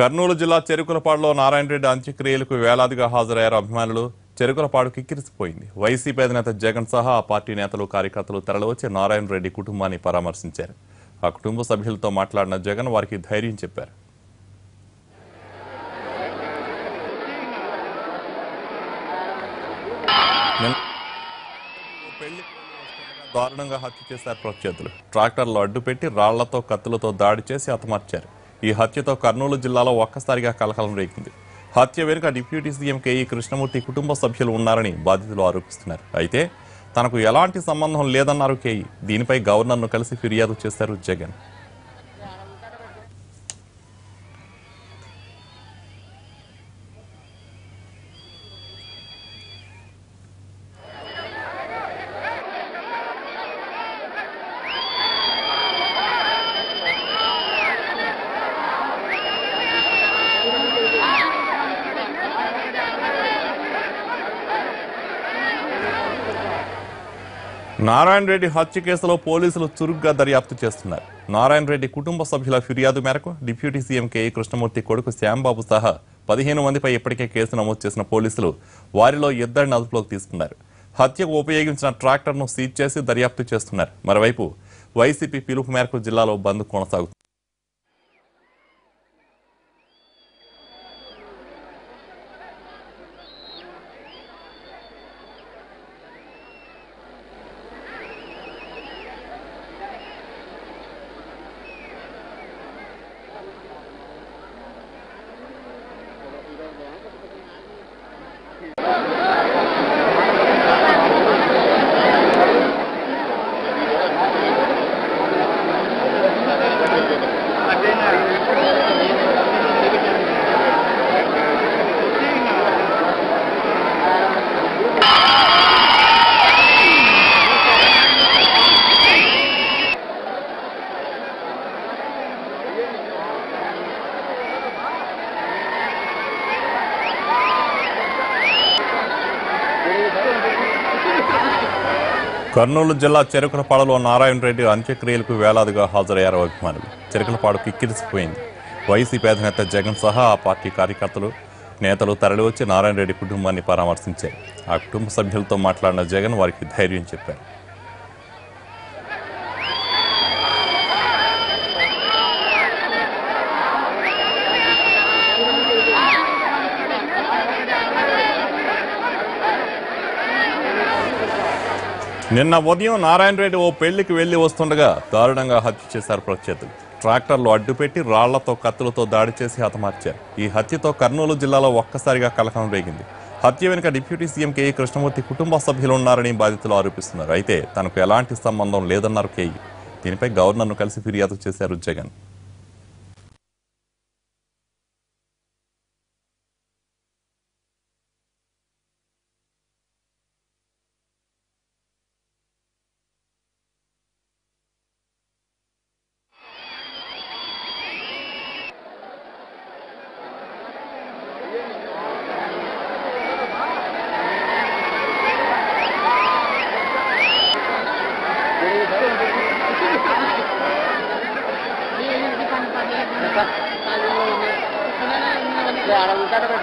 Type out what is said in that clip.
కర్నూలు జిల్లా చెరుకులపాడులో నారాయణ రెడ్డి అంత్యక్రియలకు వేలాదిగా హాజరయ్యారు అభిమానులు. చెరుకులపాడు కిక్కిరిసిపోయింది. వైసీపీ అధినేత జగన్ సహా ఆ పార్టీ నేతలు కార్యకర్తలు తరలివచ్చి నారాయణ రెడ్డి కుటుంబాన్ని పరామర్శించారు. ఆ కుటుంబ సభ్యులతో మాట్లాడిన జగన్ వారికి ధైర్యం చెప్పారు. దారుణంగా హత్య చేశారు ప్రత్యర్థులు. ట్రాక్టర్లు అడ్డుపెట్టి రాళ్ళతో కత్తులతో దాడి చేసి హతమార్చారు ఈ హత్యతో కర్నూలు జిల్లాలో ఒక్కసారిగా కలకలం రేగింది. హత్య వెనుక డిప్యూటీ సీఎం కేఈ కృష్ణమూర్తి కుటుంబ సభ్యులు ఉన్నారని బాధితులు ఆరోపిస్తున్నారు. అయితే తనకు ఎలాంటి సంబంధం లేదన్నారు కేఈ దీనిపై గవర్నర్ను కలిసి ఫిర్యాదు చేశారు జగన్. నారాయణ రెడ్డి హత్య కేసులో పోలీసులు చురుగ్గా దర్యాప్తు చేస్తున్నారు. నారాయణ రెడ్డి కుటుంబ సభ్యుల ఫిర్యాదు మేరకు డిప్యూటీ సీఎం కేఈ కృష్ణమూర్తి కొడుకు శ్యాంబాబు సహా పదిహేను మందిపై ఇప్పటికే కేసు నమోదు చేసిన పోలీసులు వారిలో ఇద్దరిని అదుపులోకి తీసుకున్నారు. హత్యకు ఉపయోగించిన ట్రాక్టర్ను సీజ్ చేసి దర్యాప్తు చేస్తున్నారు. మరోవైపు వైసీపీ పిలుపు మేరకు జిల్లాలో బంద్ కొనసాగుతుంది. Aqui, né? కర్నూలు జిల్లా చెరుకులపాడులో నారాయణ రెడ్డి అంత్యక్రియలకు వేలాదిగా హాజరయ్యారు అభిమానులు. చెరుకులపాడు కిక్కిరిసిపోయింది వైసీపీ అధినేత జగన్ సహా ఆ పార్టీ కార్యకర్తలు నేతలు తరలివచ్చి నారాయణ రెడ్డి కుటుంబాన్ని పరామర్శించారు. ఆ కుటుంబ సభ్యులతో మాట్లాడిన జగన్ వారికి ధైర్యం చెప్పారు. నిన్న ఉదయం నారాయణ రెడ్డి ఓ పెళ్ళికి వెళ్ళి వస్తుండగా దారుణంగా హత్య చేశారు ప్రత్యర్థులు. ట్రాక్టర్లు అడ్డుపెట్టి రాళ్ళతో కత్తులతో దాడి చేసి హతమార్చారు. ఈ హత్యతో కర్నూలు జిల్లాలో ఒక్కసారిగా కలకలం రేగింది. హత్య వెనుక డిప్యూటీ సీఎం కేఈ కృష్ణమూర్తి కుటుంబ సభ్యులు ఉన్నారని బాధితులు ఆరోపిస్తున్నారు. అయితే తనకు ఎలాంటి సంబంధం లేదన్నారు కేఈ దీనిపై గవర్నర్ను కలిసి ఫిర్యాదు చేశారు జగన్. ఆ రంగు కట్టడం